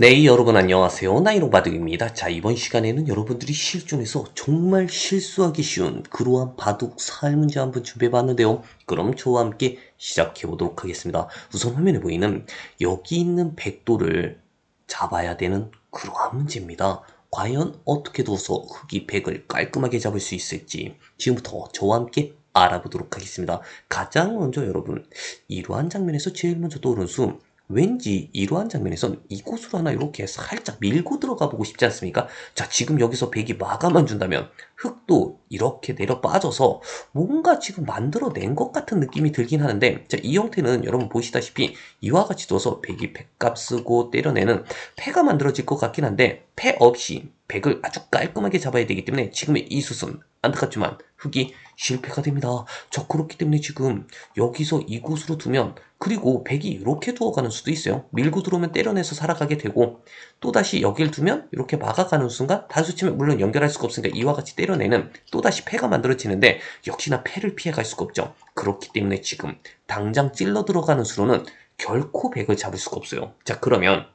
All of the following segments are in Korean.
네, 여러분 안녕하세요. 나이로바둑입니다. 자, 이번 시간에는 여러분들이 실존에서 정말 실수하기 쉬운 그러한 바둑 살 문제 한번 준비해봤는데요. 그럼 저와 함께 시작해보도록 하겠습니다. 우선 화면에 보이는 여기 있는 백도를 잡아야 되는 그러한 문제입니다. 과연 어떻게 둬서 흑이 백을 깔끔하게 잡을 수 있을지 지금부터 저와 함께 알아보도록 하겠습니다. 가장 먼저 여러분 이러한 장면에서 제일 먼저 떠오르는 수 왠지 이러한 장면에선 이곳으로 하나 이렇게 살짝 밀고 들어가 보고 싶지 않습니까? 자, 지금 여기서 백이 마감만 준다면 흙도 이렇게 내려 빠져서 뭔가 지금 만들어낸 것 같은 느낌이 들긴 하는데 자, 이 형태는 여러분 보시다시피 이와 같이 둬서 백이 백값 쓰고 때려내는 패가 만들어질 것 같긴 한데 패 없이 백을 아주 깔끔하게 잡아야 되기 때문에 지금의 이 숫은 안타깝지만 흙이 실패가 됩니다. 저 그렇기 때문에 지금 여기서 이곳으로 두면 그리고 백이 이렇게 두어가는 수도 있어요. 밀고 들어오면 때려내서 살아가게 되고 또다시 여길 두면 이렇게 막아가는 순간 단수치면 물론 연결할 수가 없으니까 이와 같이 때려내는 또다시 패가 만들어지는데 역시나 패를 피해갈 수가 없죠. 그렇기 때문에 지금 당장 찔러 들어가는 수로는 결코 백을 잡을 수가 없어요. 자 그러면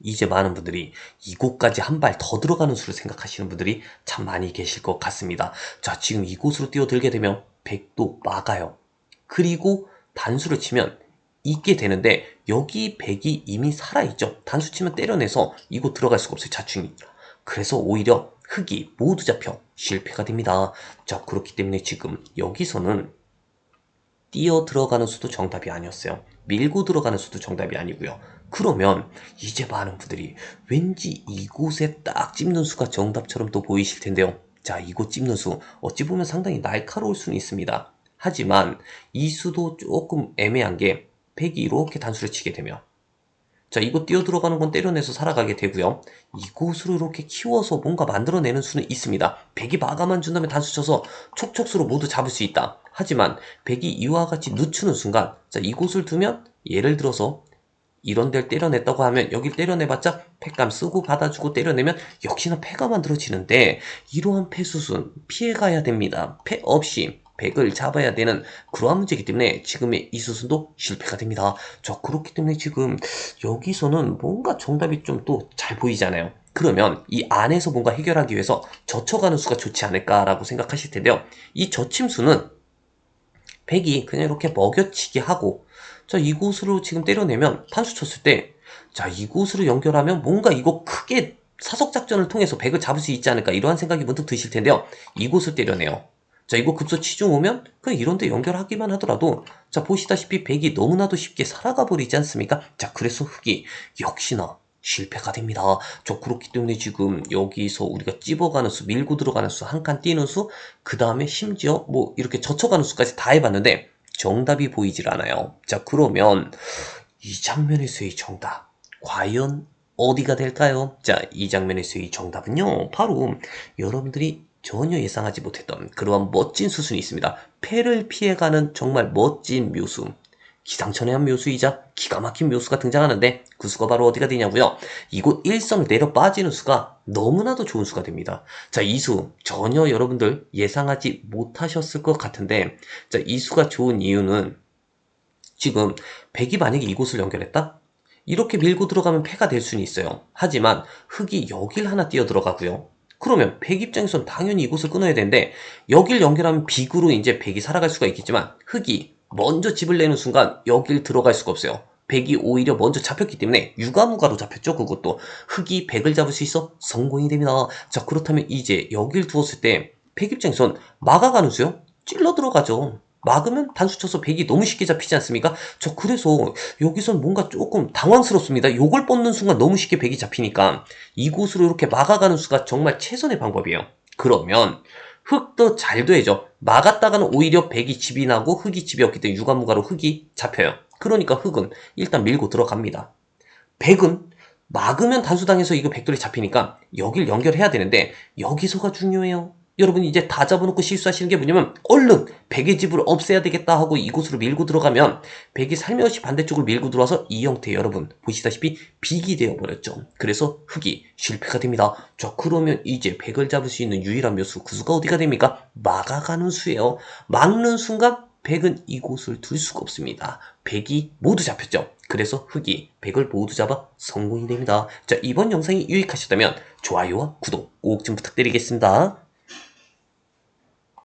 이제 많은 분들이 이곳까지 한 발 더 들어가는 수를 생각하시는 분들이 참 많이 계실 것 같습니다. 자, 지금 이곳으로 뛰어들게 되면 백도 막아요. 그리고 단수를 치면 있게 되는데 여기 백이 이미 살아있죠. 단수 치면 때려내서 이곳 들어갈 수가 없어요. 자충이. 그래서 오히려 흙이 모두 잡혀 실패가 됩니다. 자, 그렇기 때문에 지금 여기서는 뛰어 들어가는 수도 정답이 아니었어요. 밀고 들어가는 수도 정답이 아니고요. 그러면 이제 많은 분들이 왠지 이곳에 딱 찝는 수가 정답처럼 또 보이실 텐데요. 자, 이곳 찝는 수 어찌 보면 상당히 날카로울 수는 있습니다. 하지만 이 수도 조금 애매한 게 백이 이렇게 단수를 치게 되면 자, 이곳 뛰어 들어가는 건 때려내서 살아가게 되고요. 이곳으로 이렇게 키워서 뭔가 만들어내는 수는 있습니다. 백이 마감만 준다면 단수 쳐서 촉촉수로 모두 잡을 수 있다. 하지만 백이 이와 같이 늦추는 순간 자, 이곳을 두면 예를 들어서 이런 데를 때려냈다고 하면 여길 때려내봤자 패감 쓰고 받아주고 때려내면 역시나 패가 만들어지는데 이러한 패수순 피해가야 됩니다. 패 없이 백을 잡아야 되는 그러한 문제이기 때문에 지금의 이 수순도 실패가 됩니다. 저 그렇기 때문에 지금 여기서는 뭔가 정답이 좀 또 잘 보이잖아요. 그러면 이 안에서 뭔가 해결하기 위해서 젖혀가는 수가 좋지 않을까라고 생각하실 텐데요. 이 젖힘수는 백이 그냥 이렇게 먹여치기 하고 자 이곳으로 지금 때려내면 판수 쳤을 때 자 이곳으로 연결하면 뭔가 이거 크게 사석 작전을 통해서 백을 잡을 수 있지 않을까 이러한 생각이 문득 드실 텐데요. 이곳을 때려내요. 자 이거 급소 치중 오면 그냥 이런데 연결하기만 하더라도 자 보시다시피 백이 너무나도 쉽게 살아가 버리지 않습니까? 자 그래서 흑이 역시나 실패가 됩니다. 저 그렇기 때문에 지금 여기서 우리가 찝어가는 수, 밀고 들어가는 수, 한 칸 뛰는 수, 그 다음에 심지어 뭐 이렇게 젖혀가는 수까지 다 해봤는데 정답이 보이질 않아요. 자 그러면 이 장면에서의 정답 과연 어디가 될까요? 자, 이 장면에서의 정답은요, 바로 여러분들이 전혀 예상하지 못했던 그러한 멋진 수순이 있습니다. 패를 피해가는 정말 멋진 묘수. 기상천외한 묘수이자 기가 막힌 묘수가 등장하는데 그 수가 바로 어디가 되냐고요? 이곳 일선을 내려 빠지는 수가 너무나도 좋은 수가 됩니다. 자, 이 수 전혀 여러분들 예상하지 못하셨을 것 같은데 자, 이 수가 좋은 이유는 지금 백이 만약에 이곳을 연결했다? 이렇게 밀고 들어가면 패가 될 수는 있어요. 하지만 흙이 여길 하나 뛰어 들어가고요. 그러면 백 입장에선 당연히 이곳을 끊어야 되는데 여길 연결하면 빅으로 이제 백이 살아갈 수가 있겠지만 흙이 먼저 집을 내는 순간 여길 들어갈 수가 없어요. 백이 오히려 먼저 잡혔기 때문에 유가무가로 잡혔죠. 그것도 흙이 백을 잡을 수 있어 성공이 됩니다. 자 그렇다면 이제 여길 두었을 때 백 입장에선 막아가는 수요? 찔러 들어가죠. 막으면 단수 쳐서 백이 너무 쉽게 잡히지 않습니까? 저 그래서 여기선 뭔가 조금 당황스럽습니다. 요걸 뻗는 순간 너무 쉽게 백이 잡히니까 이곳으로 이렇게 막아가는 수가 정말 최선의 방법이에요. 그러면 흙도 잘 돼야죠. 막았다가는 오히려 백이 집이 나고 흙이 집이 없기 때문에 유가무가로 흙이 잡혀요. 그러니까 흙은 일단 밀고 들어갑니다. 백은 막으면 단수당해서 이거 백돌이 잡히니까 여길 연결해야 되는데 여기서가 중요해요. 여러분 이제 다 잡아놓고 실수하시는 게 뭐냐면 얼른 백의 집을 없애야 되겠다 하고 이곳으로 밀고 들어가면 백이 살며시 반대쪽을 밀고 들어와서 이 형태 여러분 보시다시피 빅이 되어버렸죠. 그래서 흙이 실패가 됩니다. 자 그러면 이제 백을 잡을 수 있는 유일한 묘수 그 수가 어디가 됩니까? 막아가는 수예요. 막는 순간 백은 이곳을 둘 수가 없습니다. 백이 모두 잡혔죠. 그래서 흑이 100을 모두 잡아 성공이 됩니다. 자, 이번 영상이 유익하셨다면 좋아요와 구독 꼭 좀 부탁드리겠습니다.